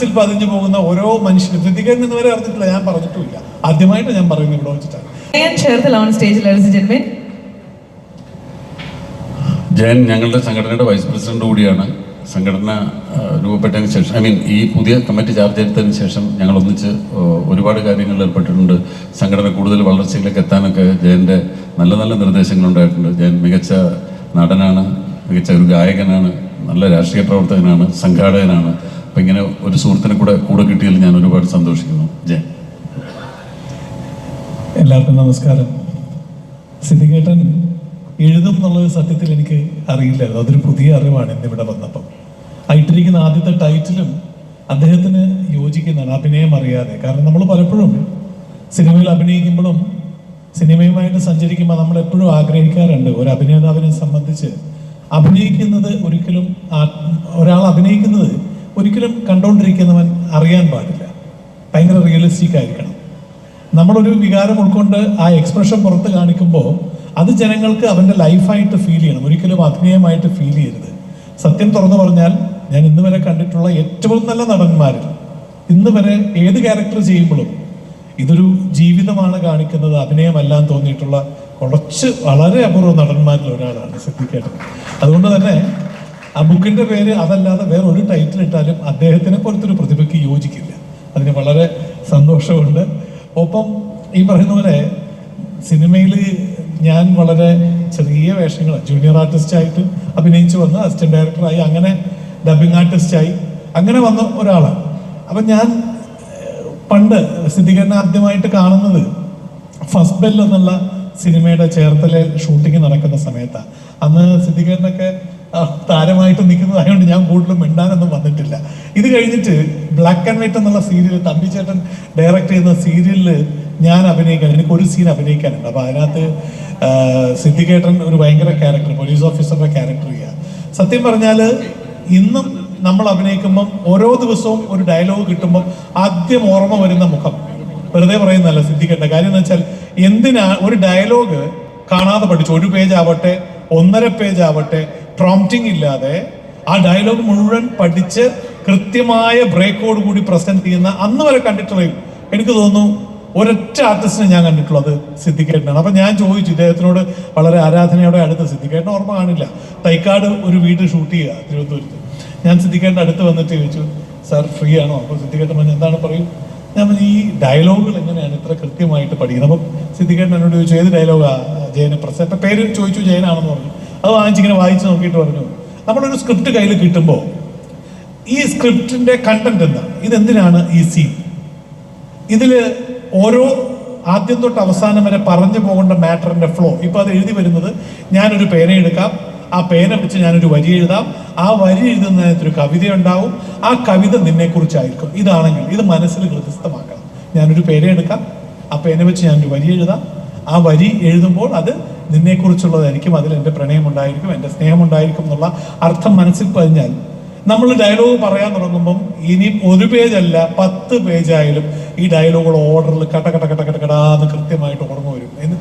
മനസ്സിൽ പതിഞ്ഞു പോകുന്ന ഓരോ മനുഷ്യനും ഇന്ന് വരെ അറിഞ്ഞിട്ടില്ല ഞാൻ പറഞ്ഞിട്ടുമില്ല. ആദ്യമായിട്ട് ഞാൻ പറയുന്നത് ഇവിടെ വെച്ചിട്ടാണ്. ജയൻ ഞങ്ങളുടെ സംഘടനയുടെ വൈസ് പ്രസിഡന്റ് കൂടിയാണ്. സംഘടന രൂപപ്പെട്ടതിന് ശേഷം ഐ മീൻ ഈ പുതിയ കമ്മിറ്റി ചാർജ് എടുത്തതിന് ശേഷം ഞങ്ങൾ ഒന്നിച്ച് ഒരുപാട് കാര്യങ്ങളിൽ ഏർപ്പെട്ടിട്ടുണ്ട്. സംഘടന കൂടുതൽ വളർച്ചയിലേക്ക് എത്താനൊക്കെ ജയന്റെ നല്ല നല്ല നിർദ്ദേശങ്ങളുണ്ടായിട്ടുണ്ട് ജയൻ മികച്ച നടനാണ് മികച്ച ഒരു ഗായകനാണ് നല്ല രാഷ്ട്രീയ പ്രവർത്തകനാണ് സംഘാടകനാണ്. അപ്പം ഇങ്ങനെ ഒരു സുഹൃത്തിനെ കൂടെ കൂടെ കിട്ടിയതിൽ ഞാൻ ഒരുപാട് സന്തോഷിക്കുന്നു. ജയ് എല്ലാവർക്കും നമസ്കാരം. സിദ്ധികേട്ടൻ എഴുതും എന്നുള്ളത് സത്യത്തിൽ എനിക്ക് അറിയില്ലായിരുന്നു. അതൊരു പുതിയ അറിവാണ് ഇന്നിവിടെ വന്നപ്പം. ആ ഇട്ടിരിക്കുന്ന ആദ്യത്തെ ടൈറ്റിലും അദ്ദേഹത്തിന് യോജിക്കുന്നതാണ് അഭിനയം അറിയാതെ. കാരണം നമ്മൾ പലപ്പോഴും സിനിമയിൽ അഭിനയിക്കുമ്പോഴും സിനിമയുമായിട്ട് സഞ്ചരിക്കുമ്പോൾ നമ്മൾ എപ്പോഴും ആഗ്രഹിക്കാറുണ്ട് ഒരു അഭിനേതാവിനെ സംബന്ധിച്ച്. അഭിനയിക്കുന്നത് ഒരിക്കലും ഒരാൾ അഭിനയിക്കുന്നത് ഒരിക്കലും കണ്ടുകൊണ്ടിരിക്കുന്നവൻ അറിയാൻ പാടില്ല. ഭയങ്കര റിയലിസ്റ്റിക് ആയിരിക്കണം. നമ്മളൊരു വികാരം ഉൾക്കൊണ്ട് ആ എക്സ്പ്രഷൻ പുറത്ത് കാണിക്കുമ്പോൾ അത് ജനങ്ങൾക്ക് അവന്റെ ലൈഫായിട്ട് ഫീൽ ചെയ്യണം. ഒരിക്കലും അഭിനയമായിട്ട് ഫീൽ ചെയ്യരുത്. സത്യം തുറന്നു പറഞ്ഞാൽ ഞാൻ ഇന്ന് വരെ കണ്ടിട്ടുള്ള ഏറ്റവും നല്ല നടന്മാരിൽ ഇന്ന് വരെ ഏത് ക്യാരക്ടർ ചെയ്യുമ്പോഴും ഇതൊരു ജീവിതമാണ് കാണിക്കുന്നത് അഭിനയമല്ലാന്ന് തോന്നിയിട്ടുള്ള കുറച്ച് വളരെ അപൂർവ നടന്മാരിൽ ഒരാളാണ്. സിദ്ധിക്കേട്ടൻ അതുകൊണ്ട് തന്നെ ആ ബുക്കിന്റെ പേര് അതല്ലാതെ വേറെ ഒരു ടൈറ്റിൽ ഇട്ടാലും അദ്ദേഹത്തിനെ പോലത്തെ ഒരു പ്രതിഭയ്ക്ക് യോജിക്കില്ല. അതിന് വളരെ സന്തോഷമുണ്ട്. ഒപ്പം ഈ പറയുന്ന പോലെ സിനിമയിൽ ഞാൻ വളരെ ചെറിയ വേഷങ്ങൾ ജൂനിയർ ആർട്ടിസ്റ്റായിട്ട് അഭിനയിച്ചു വന്ന് അസിസ്റ്റന്റ് ഡയറക്ടറായി അങ്ങനെ ഡബിങ് ആർട്ടിസ്റ്റായി അങ്ങനെ വന്ന ഒരാളാണ്. അപ്പം ഞാൻ പണ്ട് സിദ്ധികരനെ ആദ്യമായിട്ട് കാണുന്നത് ഫസ്റ്റ് ബെൽ എന്നുള്ള സിനിമയുടെ ചേർത്തലെ ഷൂട്ടിംഗ് നടക്കുന്ന സമയത്താണ് അന്ന് സിദ്ധികരനൊക്കെ ആ, താരമായിട്ട് നിൽക്കുന്നതായതുകൊണ്ട് ഞാൻ കൂടുതലും മിണ്ടാനൊന്നും വന്നിട്ടില്ല. ഇത് കഴിഞ്ഞിട്ട് ബ്ലാക്ക് ആൻഡ് വൈറ്റ് എന്നുള്ള സീരിയൽ തമ്പിച്ചേട്ടൻ ഡയറക്റ്റ് ചെയ്യുന്ന സീരിയലിൽ ഞാൻ അഭിനയിക്കാൻ എനിക്ക് ഒരു സീൻ അഭിനയിക്കാനുണ്ട്. അപ്പോൾ അതിനകത്ത് സിദ്ധികേട്ടൻ ഒരു ഭയങ്കര ക്യാരക്ടർ പോലീസ് ഓഫീസറുടെ ക്യാരക്ടർ ചെയ്യുക സത്യം പറഞ്ഞാൽ ഇന്നും നമ്മൾ അഭിനയിക്കുമ്പം ഓരോ ദിവസവും ഒരു ഡയലോഗ് കിട്ടുമ്പം ആദ്യം ഓർമ്മ വരുന്ന മുഖം. വെറുതെ പറയുന്നതല്ല സിദ്ധിക്കേണ്ട കാര്യം എന്ന് വെച്ചാൽ എന്തിനാ ഒരു ഡയലോഗ് കാണാതെ പഠിച്ചു. ഒരു പേജ് ആവട്ടെ ഒന്നര പേജ് ആവട്ടെ പ്രോംപ്റ്റിംഗ് ഇല്ലാതെ ആ ഡയലോഗ് മുഴുവൻ പഠിച്ച് കൃത്യമായ ബ്രേക്കോട് കൂടി പ്രസന്റ് ചെയ്യുന്ന അന്ന് വരെ കണ്ടിട്ടുള്ള എനിക്ക് തോന്നുന്നു ഒരൊറ്റ ആർട്ടിസ്റ്റിനെ ഞാൻ കണ്ടിട്ടുള്ളത് സിദ്ധിക്കേട്ടനാണ്. അപ്പൊ ഞാൻ ചോദിച്ചു ഇദ്ദേഹത്തിനോട് വളരെ ആരാധനയോടെ അടുത്ത് സിദ്ധിക്കേട്ടൻ ഓർമ്മ കാണില്ല. തൈക്കാട് ഒരു വീട് ഷൂട്ട് ചെയ്യുക തിരുവനന്തപുരത്ത്. ഞാൻ സിദ്ധിക്കേട്ടന്റെ അടുത്ത് വന്നിട്ട് ചോദിച്ചു സാർ ഫ്രീ ആണോ? അപ്പോൾ സിദ്ധിക്കേട്ടൻ പറഞ്ഞു എന്താണ് പറയും? ഞാൻ പറഞ്ഞു, ഈ ഡയലോഗുകൾ എങ്ങനെയാണ് ഇത്ര കൃത്യമായിട്ട് പഠിക്കുന്നത്? അപ്പം സിദ്ധിക്കേട്ടൻ എന്നോട് ചോദിച്ചു ഏത് ഡയലോഗാ ജയനെ പ്രസ് പേര് ചോദിച്ചു ജയനാണെന്ന് പറഞ്ഞു. അത് വാങ്ങിച്ചിങ്ങനെ വായിച്ച് നോക്കിയിട്ട് പറഞ്ഞു. നമ്മളൊരു സ്ക്രിപ്റ്റ് കയ്യിൽ കിട്ടുമ്പോൾ ഈ സ്ക്രിപ്റ്റിന്റെ കണ്ടന്റ് എന്താണ് ഇതെന്തിനാണ് ഈ സീൻ ഇതിൽ ഓരോ ആദ്യം തൊട്ട് അവസാനം വരെ പറഞ്ഞു പോകേണ്ട മാറ്ററിന്റെ ഫ്ലോ ഇപ്പൊ അത് എഴുതി വരുന്നത് ഞാനൊരു പേന എടുക്കാം. ആ പേന വെച്ച് ഞാനൊരു വരി എഴുതാം. ആ വരി എഴുതുന്നതിനകത്തൊരു കവിത ഉണ്ടാവും. ആ കവിത നിന്നെക്കുറിച്ചായിരിക്കും. ഇതാണെങ്കിൽ ഇത് മനസ്സിൽ ഹൃദയസ്ഥമാക്കണം. ഞാനൊരു പേന എടുക്കാം. ആ പേന വെച്ച് ഞാനൊരു വരി എഴുതാം. ആ വരി എഴുതുമ്പോൾ അത് നിന്നെക്കുറിച്ചുള്ളതായിരിക്കും അതിൽ എന്റെ പ്രണയമുണ്ടായിരിക്കും എന്റെ സ്നേഹമുണ്ടായിരിക്കും എന്നുള്ള അർത്ഥം മനസ്സിൽ പതിഞ്ഞാൽ നമ്മൾ ഡയലോഗ് പറയാൻ തുടങ്ങുമ്പം ഇനി ഒരു പേജല്ല പത്ത് പേജായാലും ഈ ഡയലോഗുകൾ ഓർഡറിൽ കട്ട കട്ട കട്ട കട്ട കടാന്ന് കൃത്യമായിട്ട് ഓർമ്മ വരും. എന്ന്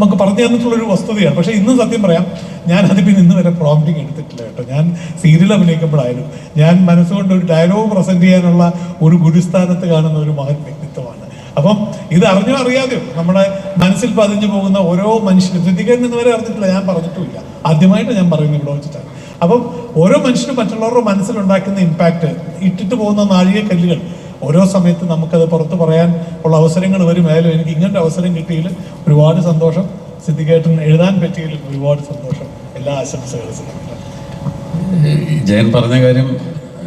നമുക്ക് പറഞ്ഞു തന്നിട്ടുള്ളൊരു വസ്തുതയാണ്. പക്ഷേ ഇന്ന് സത്യം പറയാം ഞാൻ അത് പിന്നെ ഇന്ന് വരെ പ്രോംപ്റ്റിംഗ് എടുത്തിട്ടില്ല കേട്ടോ. ഞാൻ സീരിയൽ അഭിനയിക്കുമ്പോഴായാലും ഞാൻ മനസ്സുകൊണ്ട് ഒരു ഡയലോഗ് പ്രസന്റ് ചെയ്യാനുള്ള ഒരു ഗുരുസ്ഥാനത്ത് കാണുന്ന ഒരു മഹത് വ്യക്തിത്വമാണ്. അപ്പം ഇത് അറിഞ്ഞോ അറിയാതെയോ? നമ്മുടെ മനസ്സിൽ പതിഞ്ഞു പോകുന്ന ഓരോ മനുഷ്യനും ശ്രദ്ധിക്കാൻ ഇന്ന് അറിഞ്ഞിട്ടില്ല ഞാൻ പറഞ്ഞിട്ടുമില്ല. ആദ്യമായിട്ട് ഞാൻ പറയുന്നത് ഇവിടെ വെച്ചിട്ടാണ്. അപ്പം ഓരോ മനുഷ്യനും മറ്റുള്ളവരുടെ മനസ്സിലുണ്ടാക്കുന്ന ഇമ്പാക്റ്റ് ഇട്ടിട്ട് പോകുന്ന നാഴിക കല്ലുകൾ ഓരോ സമയത്ത് നമുക്കത് പുറത്ത് പറയാൻ ഉള്ള അവസരങ്ങൾ വരും. ആയാലും എനിക്ക് ഇങ്ങനത്തെ അവസരം കിട്ടിയതിൽ ഒരുപാട് സന്തോഷം. സിദ്ധിക്കേട്ടൻ എഴുതാൻ പറ്റിയതിൽ ഒരുപാട് സന്തോഷം. എല്ലാ ആശംസകളും ജയൻ പറഞ്ഞ കാര്യം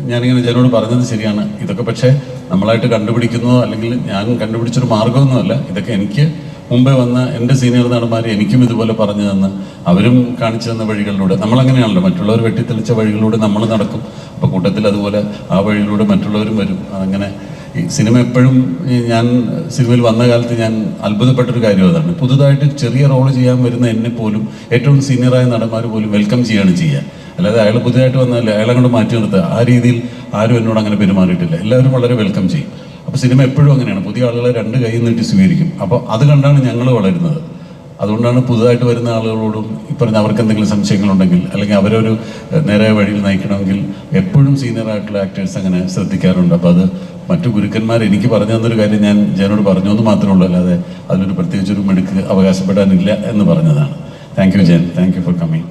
ഞാനിങ്ങനെ ജയനോട് പറഞ്ഞത് ശരിയാണ്. ഇതൊക്കെ പക്ഷേ നമ്മളായിട്ട് കണ്ടുപിടിക്കുന്നതോ അല്ലെങ്കിൽ ഞാൻ കണ്ടുപിടിച്ചൊരു മാർഗമൊന്നുമല്ല ഇതൊക്കെ എനിക്ക് മുമ്പേ വന്ന എന്റെ സീനിയർ നടന്മാർ എനിക്കും ഇതുപോലെ പറഞ്ഞു തന്ന് അവരും കാണിച്ചു തന്ന വഴികളിലൂടെ. നമ്മളങ്ങനെയാണല്ലോ മറ്റുള്ളവർ വെട്ടിത്തെളിച്ച വഴികളിലൂടെ നമ്മൾ നടക്കും. അപ്പോൾ കൂട്ടത്തിൽ അതുപോലെ ആ വഴിയിലൂടെ മറ്റുള്ളവരും വരും. അങ്ങനെ ഈ സിനിമ എപ്പോഴും ഞാൻ സിനിമയിൽ വന്ന കാലത്ത് ഞാൻ അത്ഭുതപ്പെട്ടൊരു കാര്യം അതാണ്. പുതുതായിട്ട് ചെറിയ റോൾ ചെയ്യാൻ വരുന്ന എന്നെ പോലും ഏറ്റവും സീനിയറായ നടന്മാർ പോലും വെൽക്കം ചെയ്യുകയാണ് ചെയ്യുക. അല്ലാതെ അയാൾ പുതുതായിട്ട് വന്നാൽ അയാളെ കൊണ്ട് മാറ്റി നിർത്തുക. ആ രീതിയിൽ ആരും എന്നോട് അങ്ങനെ പെരുമാറിയിട്ടില്ല. എല്ലാവരും വളരെ വെൽക്കം ചെയ്യും. അപ്പോൾ സിനിമ എപ്പോഴും അങ്ങനെയാണ്. പുതിയ ആളുകളെ രണ്ട് കൈ നീട്ടി സ്വീകരിക്കും. അപ്പോൾ അത് കണ്ടാണ് ഞങ്ങൾ വളരുന്നത്. അതുകൊണ്ടാണ് പുതുതായിട്ട് വരുന്ന ആളുകളോടും ഈ പറഞ്ഞ അവർക്ക് എന്തെങ്കിലും സംശയങ്ങളുണ്ടെങ്കിൽ അല്ലെങ്കിൽ അവരൊരു നേരായ വഴിയിൽ നയിക്കണമെങ്കിൽ എപ്പോഴും സീനിയർ ആയിട്ടുള്ള ആക്ടേഴ്സ് അങ്ങനെ ശ്രദ്ധിക്കാറുണ്ട്. അപ്പോൾ അത് മറ്റു ഗുരുക്കന്മാർ എനിക്ക് പറഞ്ഞു തന്നൊരു കാര്യം ഞാൻ ജനോട് പറഞ്ഞു എന്ന് മാത്രമേ ഉള്ളൂ. അല്ലാതെ അതിലൊരു പ്രത്യേകിച്ചൊരു മിടുക്ക് അവകാശപ്പെടാനില്ല എന്ന് പറഞ്ഞതാണ്. Thank you Jayan thank you for coming